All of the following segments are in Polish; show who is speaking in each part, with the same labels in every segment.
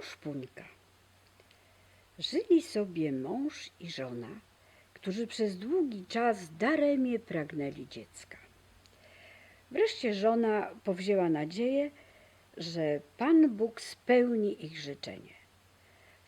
Speaker 1: Roszpunka. Żyli sobie mąż i żona, którzy przez długi czas daremnie pragnęli dziecka. Wreszcie żona powzięła nadzieję, że Pan Bóg spełni ich życzenie.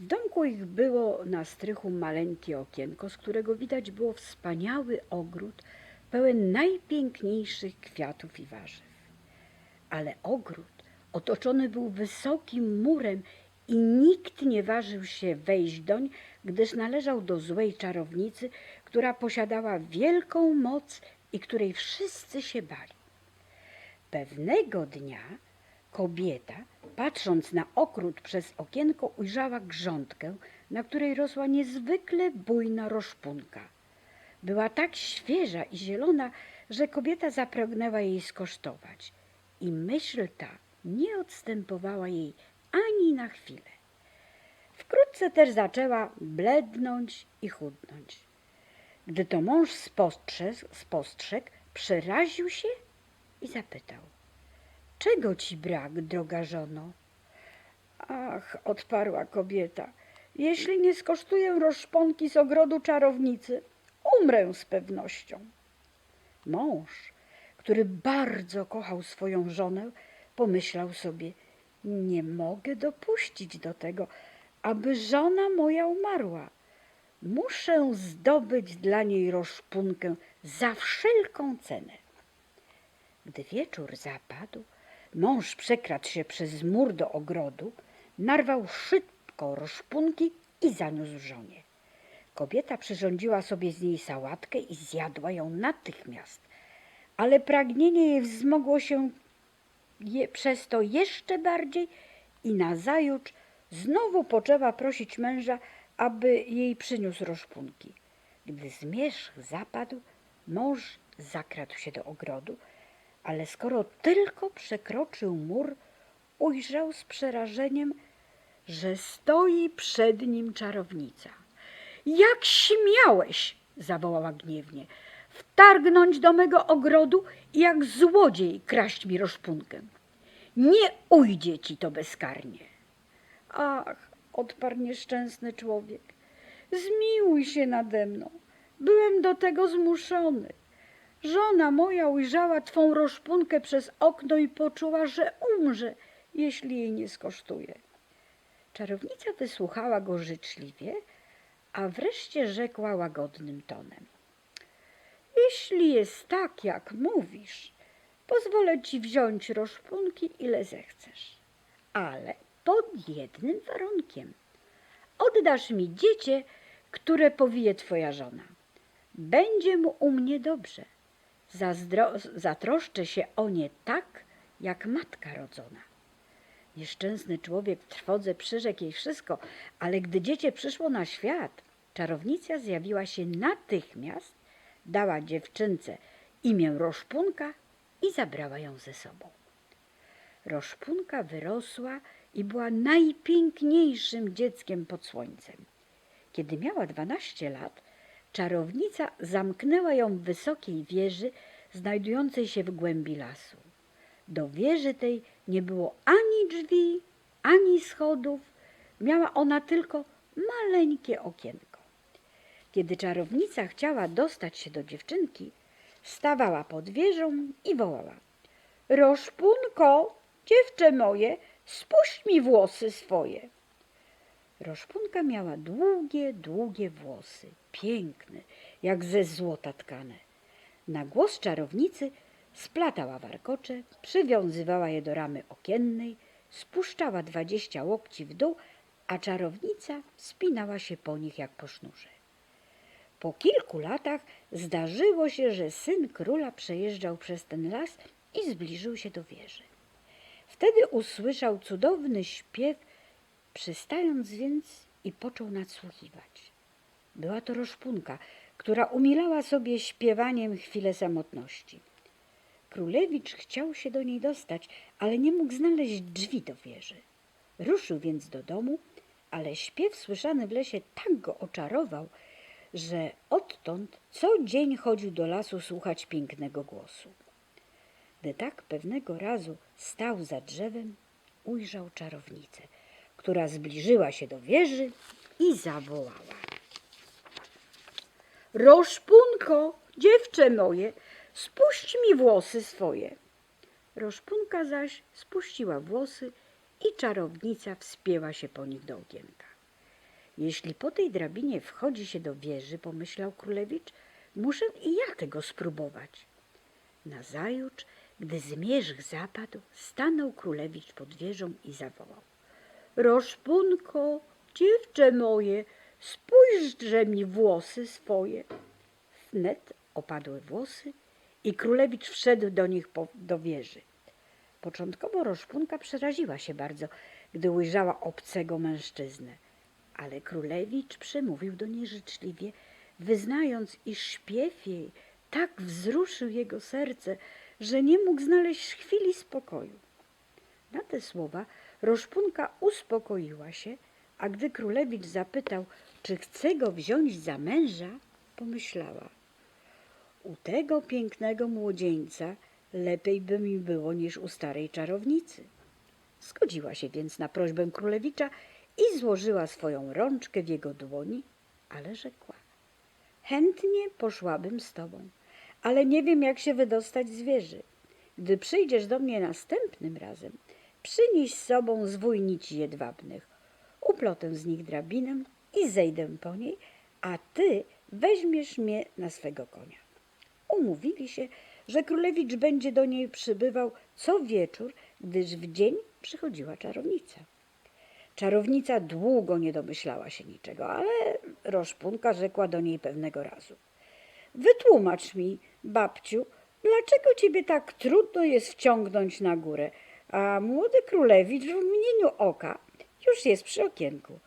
Speaker 1: W domku ich było na strychu maleńkie okienko, z którego widać było wspaniały ogród pełen najpiękniejszych kwiatów i warzyw. Ale ogród otoczony był wysokim murem i nikt nie ważył się wejść doń, gdyż należał do złej czarownicy, która posiadała wielką moc i której wszyscy się bali. Pewnego dnia kobieta, patrząc na ogród przez okienko, ujrzała grządkę, na której rosła niezwykle bujna roszpunka. Była tak świeża i zielona, że kobieta zapragnęła jej skosztować. I myśl ta nie odstępowała jej ani na chwilę. Wkrótce też zaczęła blednąć i chudnąć. Gdy to mąż spostrzegł, spostrzegł przeraził się i zapytał: Czego ci brak, droga żono? Ach, odparła kobieta, jeśli nie skosztuję roszponki z ogrodu czarownicy, umrę z pewnością. Mąż, który bardzo kochał swoją żonę, pomyślał sobie: Nie mogę dopuścić do tego, aby żona moja umarła. Muszę zdobyć dla niej roszpunkę za wszelką cenę. Gdy wieczór zapadł, mąż przekradł się przez mur do ogrodu, narwał szybko roszpunki i zaniósł żonie. Kobieta przyrządziła sobie z niej sałatkę i zjadła ją natychmiast, ale pragnienie jej wzmogło się je, przez to jeszcze bardziej i nazajutrz znowu poczęła prosić męża, aby jej przyniósł roszpunki. Gdy zmierzch zapadł, mąż zakradł się do ogrodu, ale skoro tylko przekroczył mur, ujrzał z przerażeniem, że stoi przed nim czarownica. Jak śmiałeś, zawołała gniewnie, wtargnąć do mego ogrodu i jak złodziej kraść mi roszpunkę. Nie ujdzie ci to bezkarnie. Ach, odparł nieszczęsny człowiek, zmiłuj się nade mną. Byłem do tego zmuszony. Żona moja ujrzała twą roszpunkę przez okno i poczuła, że umrze, jeśli jej nie skosztuje. Czarownica wysłuchała go życzliwie, a wreszcie rzekła łagodnym tonem. Jeśli jest tak, jak mówisz, pozwolę ci wziąć roszpunki, ile zechcesz, ale pod jednym warunkiem. Oddasz mi dziecię, które powije twoja żona. Będzie mu u mnie dobrze. Zazdro- zatroszczę się o nie tak, jak matka rodzona. Nieszczęsny człowiek w trwodze przyrzekł jej wszystko, ale gdy dziecię przyszło na świat, czarownica zjawiła się natychmiast, dała dziewczynce imię Roszpunka i zabrała ją ze sobą. Roszpunka wyrosła i była najpiękniejszym dzieckiem pod słońcem. Kiedy miała dwanaście lat, czarownica zamknęła ją w wysokiej wieży znajdującej się w głębi lasu. Do wieży tej nie było ani drzwi, ani schodów, miała ona tylko maleńkie okienko. Kiedy czarownica chciała dostać się do dziewczynki, stawała pod wieżą i wołała: Roszpunko, dziewczę moje, spuść mi włosy swoje. Roszpunka miała długie, długie włosy, piękne, jak ze złota tkane. Na głos czarownicy splatała warkocze, przywiązywała je do ramy okiennej, spuszczała dwadzieścia łokci w dół, a czarownica spinała się po nich jak po sznurze. Po kilku latach zdarzyło się, że syn króla przejeżdżał przez ten las i zbliżył się do wieży. Wtedy usłyszał cudowny śpiew, przystając więc i począł nadsłuchiwać. Była to roszpunka, która umilała sobie śpiewaniem chwilę samotności. Królewicz chciał się do niej dostać, ale nie mógł znaleźć drzwi do wieży. Ruszył więc do domu, ale śpiew słyszany w lesie tak go oczarował, że odtąd co dzień chodził do lasu słuchać pięknego głosu. Gdy tak pewnego razu stał za drzewem, ujrzał czarownicę, która zbliżyła się do wieży i zawołała. Roszpunko, dziewczę moje, spuść mi włosy swoje. Roszpunka zaś spuściła włosy i czarownica wspięła się po nich do okienka. Jeśli po tej drabinie wchodzi się do wieży, pomyślał królewicz, muszę i ja tego spróbować. Nazajutrz, gdy zmierzch zapadł, stanął królewicz pod wieżą i zawołał. Roszpunko, dziewczę moje, spójrzże mi włosy swoje. Wnet opadły włosy i królewicz wszedł do nich po, do wieży. Początkowo Roszpunka przeraziła się bardzo, gdy ujrzała obcego mężczyznę, ale królewicz przemówił do niej życzliwie, wyznając, iż śpiew jej tak wzruszył jego serce, że nie mógł znaleźć chwili spokoju. Na te słowa Roszpunka uspokoiła się, a gdy królewicz zapytał, czy chce go wziąć za męża, pomyślała. U tego pięknego młodzieńca lepiej by mi było niż u starej czarownicy. Zgodziła się więc na prośbę królewicza i złożyła swoją rączkę w jego dłoni, ale rzekła. Chętnie poszłabym z tobą, ale nie wiem, jak się wydostać z wieży. Gdy przyjdziesz do mnie następnym razem, przynieś z sobą zwój nici jedwabnych. Uplotę z nich drabinę i zejdę po niej, a ty weźmiesz mnie na swego konia. Umówili się, że królewicz będzie do niej przybywał co wieczór, gdyż w dzień przychodziła czarownica. Czarownica długo nie domyślała się niczego, ale Roszpunka rzekła do niej pewnego razu. Wytłumacz mi, babciu, dlaczego ciebie tak trudno jest wciągnąć na górę, a młody królewicz w mgnieniu oka już jest przy okienku.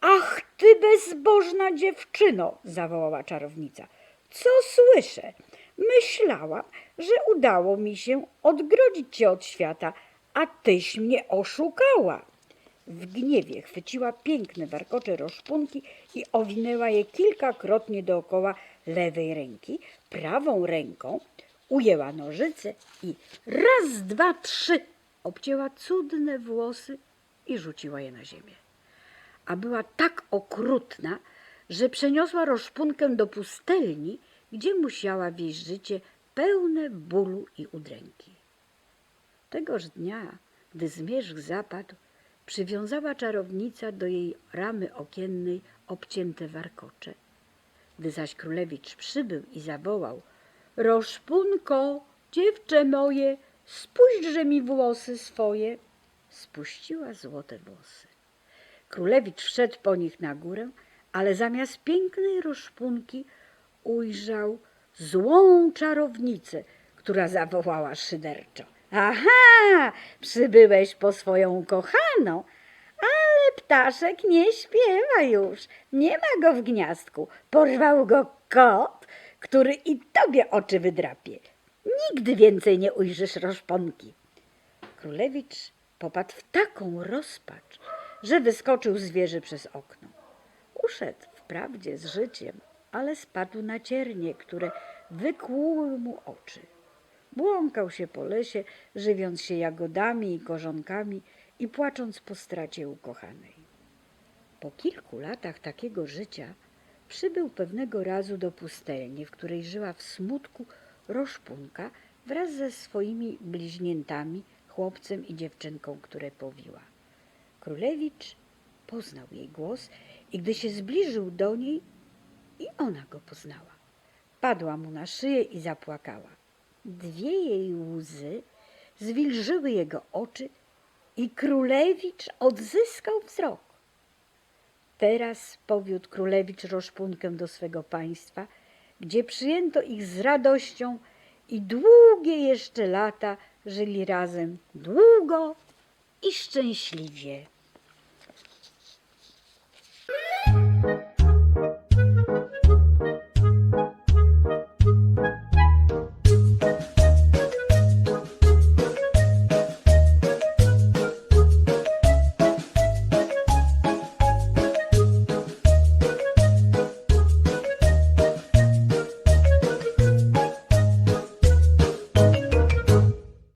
Speaker 1: Ach, ty bezbożna dziewczyno, zawołała czarownica. Co słyszę? Myślałam, że udało mi się odgrodzić cię od świata, a tyś mnie oszukała. W gniewie chwyciła piękne warkocze roszpunki i owinęła je kilkakrotnie dookoła lewej ręki, prawą ręką ujęła nożyce i raz, dwa, trzy obcięła cudne włosy i rzuciła je na ziemię. A była tak okrutna, że przeniosła roszpunkę do pustelni, gdzie musiała wieść życie pełne bólu i udręki. Tegoż dnia, gdy zmierzch zapadł, przywiązała czarownica do jej ramy okiennej obcięte warkocze. Gdy zaś królewicz przybył i zawołał Roszpunko, dziewczę moje, spójrzże mi włosy swoje, spuściła złote włosy. Królewicz wszedł po nich na górę, ale zamiast pięknej roszpunki ujrzał złą czarownicę, która zawołała szyderczo. Aha, przybyłeś po swoją kochaną, ale ptaszek nie śpiewa już. Nie ma go w gniazdku. Porwał go kot, który i tobie oczy wydrapie. Nigdy więcej nie ujrzysz roszponki. Królewicz popadł w taką rozpacz, że wyskoczył z wieży przez okno. Uszedł wprawdzie z życiem, ale spadł na ciernie, które wykłuły mu oczy. Błąkał się po lesie, żywiąc się jagodami i korzonkami i płacząc po stracie ukochanej. Po kilku latach takiego życia przybył pewnego razu do pustelni, w której żyła w smutku roszpunka wraz ze swoimi bliźniętami, chłopcem i dziewczynką, które powiła. Królewicz poznał jej głos i gdy się zbliżył do niej, i ona go poznała. Padła mu na szyję i zapłakała. Dwie jej łzy zwilżyły jego oczy i królewicz odzyskał wzrok. Teraz powiódł królewicz Roszpunkę do swego państwa, gdzie przyjęto ich z radością i długie jeszcze lata żyli razem długo i szczęśliwie.